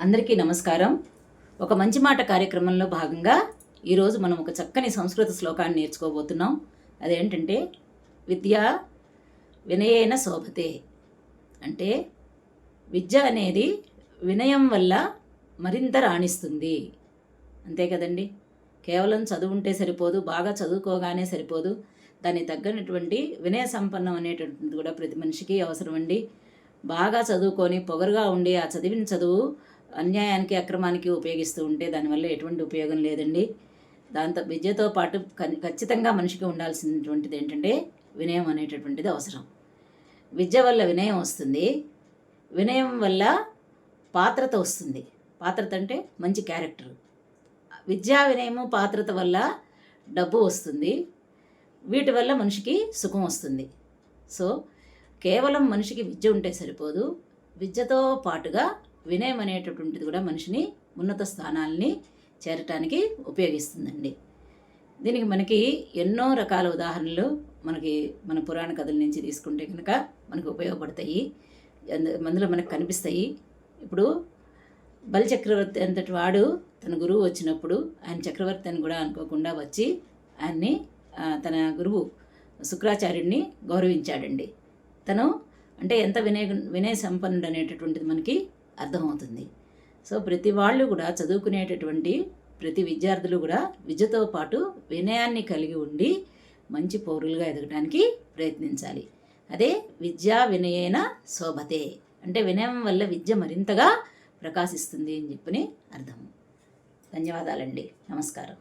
అందరికీ నమస్కారం. ఒక మంచి మాట కార్యక్రమంలో భాగంగా ఈరోజు మనం ఒక చక్కని సంస్కృత శ్లోకాన్ని నేర్చుకోబోతున్నాం. అదేంటంటే విద్య వినయేన శోభతే. అంటే విద్య అనేది వినయం వల్ల మరింత రాణిస్తుంది. అంతే కదండి? కేవలం చదువు ఉంటే సరిపోదు బాగా చదువుకోగానే సరిపోదు. దానికి తగ్గనటువంటి వినయ సంపన్నం అనేటువంటిది కూడా ప్రతి మనిషికి అవసరం అండి. బాగా చదువుకొని పొగరుగా ఉండి ఆ చదివిన చదువు అన్యాయానికి అక్రమానికి ఉపయోగిస్తూ ఉంటే దానివల్ల ఎటువంటి ఉపయోగం లేదండి. దాంతో విద్యతో పాటు ఖచ్చితంగా మనిషికి ఉండాల్సినటువంటిది ఏంటంటే వినయం అనేటటువంటిది అవసరం. విద్య వల్ల వినయం వస్తుంది. వినయం వల్ల పాత్రత వస్తుంది. పాత్రత అంటే మంచి క్యారెక్టర్. విద్యా వినయము పాత్రత వల్ల డబ్బు వస్తుంది. వీటి వల్ల మనిషికి సుఖం వస్తుంది. సో కేవలం మనిషికి విద్య ఉంటే సరిపోదు. విద్యతో పాటుగా వినయం అనేటటువంటిది కూడా మనిషిని ఉన్నత స్థానాల్ని చేరటానికి ఉపయోగిస్తుందండి. దీనికి మనకి ఎన్నో రకాల ఉదాహరణలు మనకి మన పురాణ కథల నుంచి తీసుకుంటే కనుక మనకు ఉపయోగపడతాయి. అందులో మనకు కనిపిస్తాయి. ఇప్పుడు బలి చక్రవర్తి అంతటి వాడు తన గురువు వచ్చినప్పుడు ఆయన చక్రవర్తి అని కూడా అనుకోకుండా వచ్చి ఆయన్ని తన గురువు శుక్రాచార్యుడిని గౌరవించాడండి. తను అంటే ఎంత వినయ వినయ సంపన్నుడు అనేటటువంటిది మనకి అర్థమవుతుంది. సో ప్రతి వాళ్ళు కూడా చదువుకునేటటువంటి ప్రతి విద్యార్థులు కూడా విద్యతో పాటు వినయాన్ని కలిగి ఉండి మంచి పౌరులుగా ఎదగడానికి ప్రయత్నించాలి. అదే విద్యా వినయేన శోభతే. అంటే వినయం వల్ల విద్య మరింతగా ప్రకాశిస్తుంది అని చెప్పని అర్థం. ధన్యవాదాలండి. నమస్కారం.